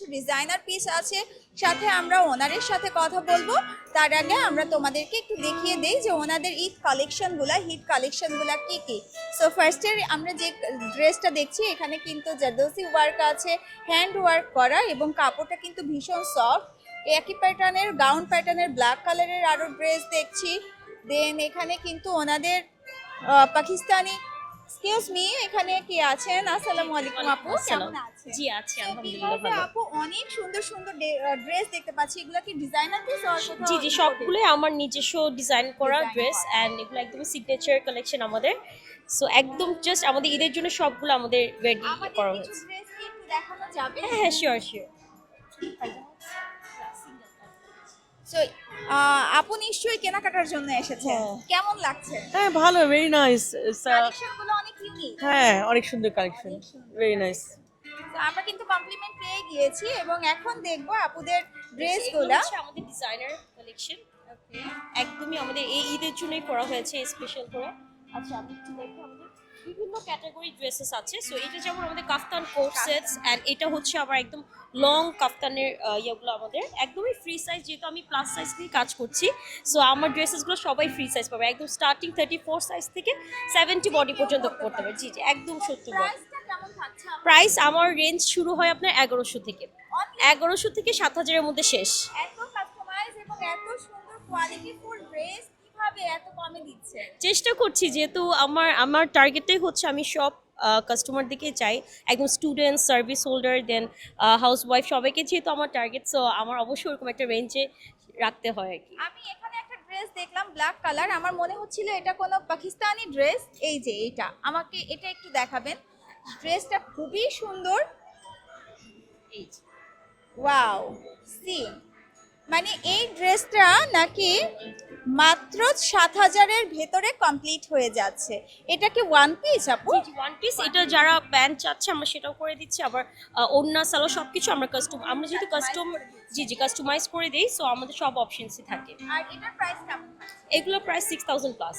কিছু designer piece আছে, সাথে আমরা ওনারের সাথে কথা বলব। তার আগে আমরা তোমাদেরকে একটু দেখিয়ে দেই যে ওনাদের ঈদ কালেকশনগুলো হিট কালেকশনগুলো কি কি? সো ফার্স্টে আমরা যে ড্রেসটা দেখছি, এখানে কিন্তু জাদোসি ওয়ার্ক আছে হ্যান্ড ওয়ার্ক করা এবং কাপড়টা কিন্তু ভীষণ সফট একই প্যাটার্নের গাউন প্যাটার্নের ব্ল্যাক কালারের আরও ড্রেস দেখছি। দেন এখানে কিন্তু ওনাদের পাকিস্তানি এক্সকিউজ মি এখানে কি আছেন? আসসালামু আলাইকুম আপু কেমন আছেন? জি আছি আলহামদুলিল্লাহ ভালো। আপু অনেক সুন্দর সুন্দর ড্রেস দেখতে পাচ্ছি। এগুলো কি ডিজাইনার পিস জি জি সবগুলোই আমার নিজস্ব ডিজাইন করা ড্রেস। অ্যান্ড এগুলো একদম সিগনেচার কালেকশন আমাদের। সো একদম জাস্ট আমাদের ঈদের জন্য সবগুলো আমাদের রেডি আমাদের করা কিছু হয়েছে। দেখানো যাবে? হ্যাঁ হ্যাঁ শিওর শিওর নিশ্চয়ই কেনাকাটার জন্য এসেছে হ্যাঁ। কেমন লাগছে? হ্যাঁ ভালো ভেরি নাইস কালেকশনগুলো অনেক ইউনিক হ্যাঁ অনেক সুন্দর কালেকশন ভেরি নাইস আমরা কিন্তু কমপ্লিমেন্ট পেয়ে গিয়েছি এবং এখন দেখব আপুদের ড্রেসগুলো গুলা আমাদের ডিজাইনার কালেকশন একদমই আমাদের এই ঈদের জন্যই করা হয়েছে স্পেশাল করে। আচ্ছা আমি একটু দেখব আমাদের। বিভিন্ন ক্যাটাগরি ড্রেসেস আছে। সো এটা যেমন আমাদের কাফতান কোট সেটস অ্যান্ড এটা হচ্ছে আবার একদম লং কাফতানের ইয়েগুলো আমাদের। একদমই ফ্রি সাইজ যেহেতু আমি প্লাস সাইজ নিয়ে কাজ করছি। সো আমার ড্রেসেসগুলো সবাই ফ্রি সাইজ পাবে। একদম স্টার্টিং থার্টি ফোর সাইজ থেকে সেভেন্টি বডি পর্যন্ত করতে পারবে। জি জি একদম সত্যি? প্রাইস আমার রেঞ্জ শুরু হয় আপনার এগারোশো থেকে। এগারোশো থেকে সাত হাজারের মধ্যে শেষ। এত কাস্টমাইজ এবং এত সুন্দর কোয়ালিটি ফুল ড্রেস কীভাবে এত কমে দিচ্ছে চেষ্টা করছি যেহেতু আমার আমার টার্গেটটাই হচ্ছে আমি সব কাস্টমার দিকে চাই। একদম student service holder then housewife সবাইকে যেহেতু আমার টার্গেট সো আমার অবশ্যই ওরকম একটা রেঞ্জে রাখতে হয় আর কি। আমি এখানে একটা ড্রেস দেখলাম ব্ল্যাক কালার আমার মনে হচ্ছিল এটা কোনো পাকিস্তানি ড্রেস এই যে এটা আমাকে এটা একটু দেখাবেন। ড্রেসটা খুবই সুন্দর। এই ওয়াও সি মানে এই ড্রেসটা নাকি মাত্র সাত হাজারের ভেতরে কমপ্লিট হয়ে যাচ্ছে। এটা কি ওয়ান পিস আপু? ওয়ান পিস এটা যারা প্যান্ট চাচ্ছে আমরা সেটাও করে দিচ্ছি। আবার ওড়না সালো সব কিছু আমরা কাস্টম আমরা যেহেতু কাস্টম জি জি কাস্টমাইজ করে দিই সো আমাদের সব অপশনসই থাকে। আর এটার প্রাইস কেমন এগুলো প্রাইস সিক্স থাউজেন্ড প্লাস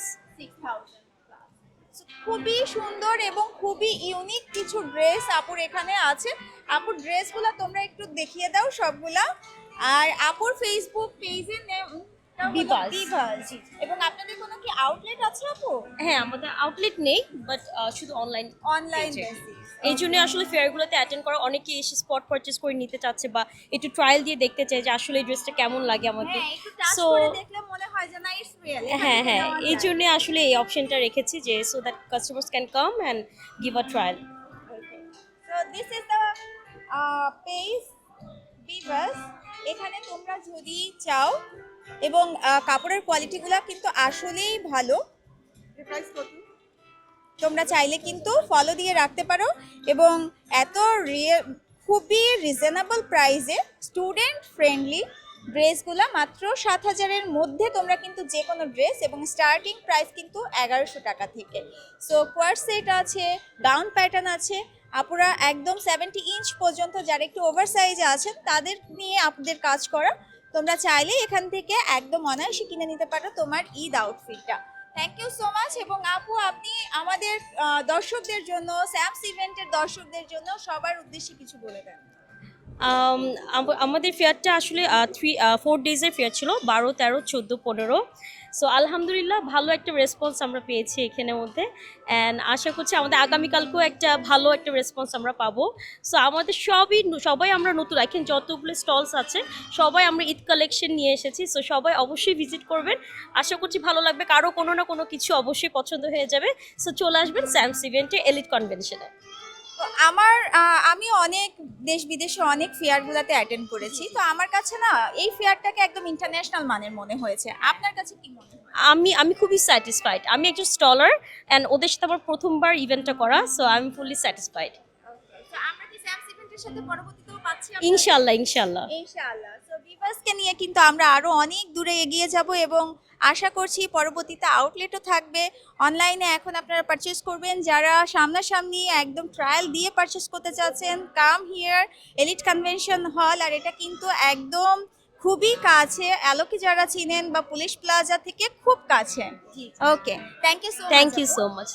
খুবই সুন্দর এবং খুবই ইউনিক কিছু ড্রেস আপুর এখানে আছে। আপুর ড্রেসগুলো তোমরা একটু দেখিয়ে দাও সবগুলা। আর আপুর ফেসবুক পেজের নেম এবং আপনাদের কোনো কি আউটলেট আছে আপু? হ্যাঁ আমাদের আউটলেট নেই বাট শুধু অনলাইন অনলাইন এই জন্য আসলে ফেয়ারগুলোতে অ্যাটেন্ড করা অনেকে এসে স্পট পারচেজ করে নিতে চাচ্ছে বা একটু ট্রায়াল দিয়ে দেখতে চায় যে আসলে এই ড্রেসটা কেমন লাগে আমাকে হ্যাঁ হয় হ্যাঁ হ্যাঁ এই জন্য আসলে এই অপশনটা রেখেছি যে so that customers can come and give a trial so this is the page Bibhas এখানে তোমরা যদি চাও এবং কাপড়ের কোয়ালিটিগুলো কিন্তু আসলেই ভালো। তোমরা চাইলে কিন্তু ফলো দিয়ে রাখতে পারো এবং এত রিয়ে খুবই রিজনেবল প্রাইসে স্টুডেন্ট ফ্রেন্ডলি ড্রেসগুলো মাত্র সাত হাজারের মধ্যে তোমরা কিন্তু যে কোনো ড্রেস এবং স্টার্টিং প্রাইস কিন্তু এগারোশো টাকা থেকে। সো কোয়ার সেট আছে ডাউন প্যাটার্ন আছে আপুরা একদম সেভেন্টি ইঞ্চ পর্যন্ত যারা একটু ওভার সাইজে আছেন, তাদের নিয়ে আপনাদের কাজ করা। তোমরা চাইলে এখান থেকে একদম অনায়াসে কিনে নিতে পারো তোমার ঈদ আউটফিটটা থ্যাংক ইউ সো মাচ এবং আপু, আপনি আমাদের দর্শকদের জন্য স্যামস ইভেন্টের দর্শকদের জন্য সবার উদ্দেশ্যে কিছু বলে দেন। আমাদের ফেয়ারটা আসলে থ্রি ফোর ডেজের ফেয়ার ছিল, বারো, তেরো, চোদ্দ, পনেরো। সো আলহামদুলিল্লাহ, ভালো একটা রেসপন্স আমরা পেয়েছি এখানের মধ্যে। অ্যান্ড আশা করছি আমাদের আগামীকালকেও একটা ভালো একটা রেসপন্স আমরা পাবো। সো আমাদের সবই সবাই আমরা নতুন। এখন যতগুলো স্টলস আছে, সবাই আমরা ঈদ কালেকশন নিয়ে এসেছি। সো সবাই অবশ্যই ভিজিট করবেন। আশা করছি ভালো লাগবে। কারও কোনো না কোনো কিছু অবশ্যই পছন্দ হয়ে যাবে। সো চলে আসবেন স্যামস ইভেন্টে এলিট কনভেনশনে তো আমার আমি অনেক দেশ বিদেশে অনেক ফেয়ারগুলোতে অ্যাটেন্ড করেছি। তো আমার কাছে না এই ফেয়ারটাকে একদম ইন্টারন্যাশনাল মানের মনে হয়েছে। আপনার কাছে কি মনে আমি আমি খুবই স্যাটিসফাইড আমি একজন স্টলার অ্যান্ড ওদের সাথে আমার প্রথমবার ইভেন্টটা করা so I am fully satisfied ইনশাল্লাহ ইনশাল্লাহ ইনশাআল্লাহ সো বিভাসকে নিয়ে কিন্তু আমরা আরও অনেক দূরে এগিয়ে যাব এবং আশা করছি পরবর্তীতে আউটলেটও থাকবে। অনলাইনে এখন আপনারা পারচেস করবেন। যারা সামনাসামনি একদম ট্রায়াল দিয়ে পারচেস করতে চাচ্ছেন come here elite convention hall আর এটা কিন্তু একদম খুবই কাছে। আলোকে যারা চিনেন বা পুলিশ প্লাজা থেকে খুব কাছে। Okay thank you thank you so much